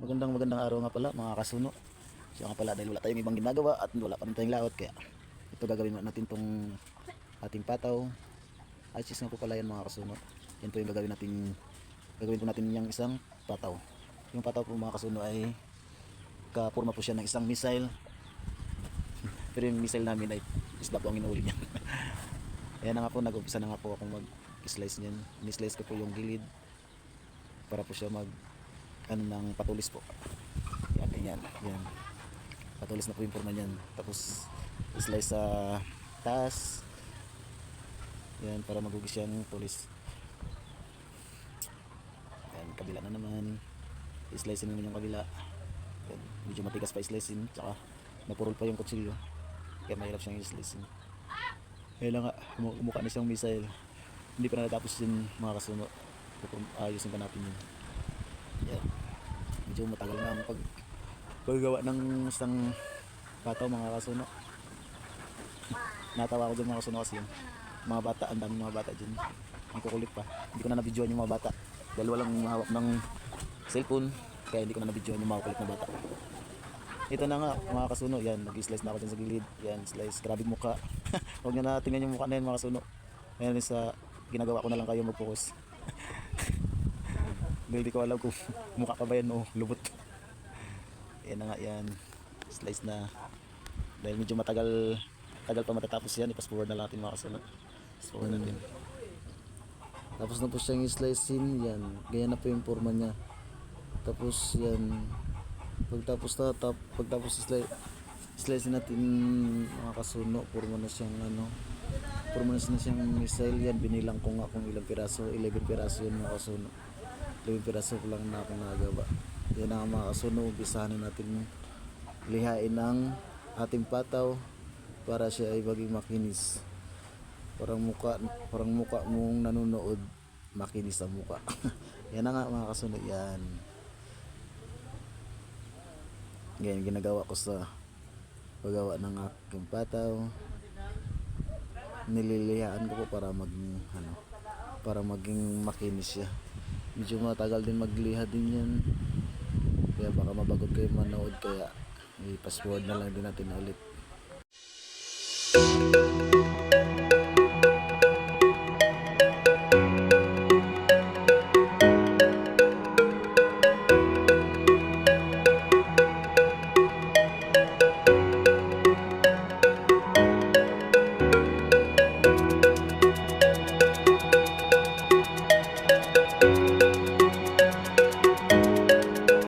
Magandang magandang araw nga pala mga kasuno. Siya nga pala dahil wala tayong ibang ginagawa at wala pa rin tayong laot kaya ito gagawin natin tong ating pataw. Ay sis nga po pala yan mga kasuno. Yan po yung gagawin natin gagawin po natin yung isang pataw. Yung pataw po mga kasuno ay kapurma po siya ng isang missile. Pero yung missile namin ay isda po ang inuuli niya. Ayan na nga po, nag-umpisa na nga po akong mag-slice niyan. Ni-slice ko po yung gilid para po siya mag ano ng patulis po. Yan, yan, yan. Patulis na po yung forma niyan. Tapos slice sa taas. Yan, para magugis siyang tulis. Yan, kabila na naman. I-slice naman yung kabila. Yan, medyo matigas pa i-slicein. Tsaka napurol pa yung kutsilyo. Kaya mahirap siyang i-slicein. Kaya lang mukha na siyang missile. Hindi pa natapos yun mga kasuno. Pupum- Ayusin pa natin yun. Yan. Medyo matagal na ang pag paggawa ng isang pataw mga kasuno. Natawa ko dyan mga kasuno kasi yun. Mga bata, ang daming mga bata dyan. Ang kukulit pa. Hindi ko na nabidyoan yung mga bata. Dahil walang hawak ng cellphone. Kaya hindi ko na nabidyoan yung mga kulit na bata. Ito na nga mga kasuno. Yan, nag-slice na ako dyan sa gilid. Yan, slice. Grabe mukha. Huwag na tingnan yung mukha na yan mga kasuno. Ayan sa ginagawa ko na lang kayo mag-focus. Dahil di ko alam kung mukha pa ba yan o lubot. Yan na nga yan. Slice na. Dahil medyo matagal tagal pa matatapos yan. I-fast forward na natin mga kasunod. Fast forward natin. Tapos na po siyang i-slicein. Yan. Ganyan na po yung forma niya. Tapos yan. Pagtapos na, tap, pagtapos i-slice slice natin mga kasuno. Forma na siyang ano. Forma na siyang missile yan. Binilang ko nga kung ilang piraso. 11 piraso yan mga kasuno. 11 piraso lang na akong nagawa. Yan ang mga kasuno. Umpisahan na natin lihain ang ating pataw para siya ay maging makinis. Parang muka, parang muka mong nanonood, makinis ang muka. yan na nga mga kasunod yan. Ganyan ginagawa ko sa paggawa ng aking pataw. Nililihaan ko po para maging ano, para maging makinis siya. Medyo matagal din magliha din yan. Kaya baka mabagod kayo manood kaya i-pass forward na lang din natin ulit.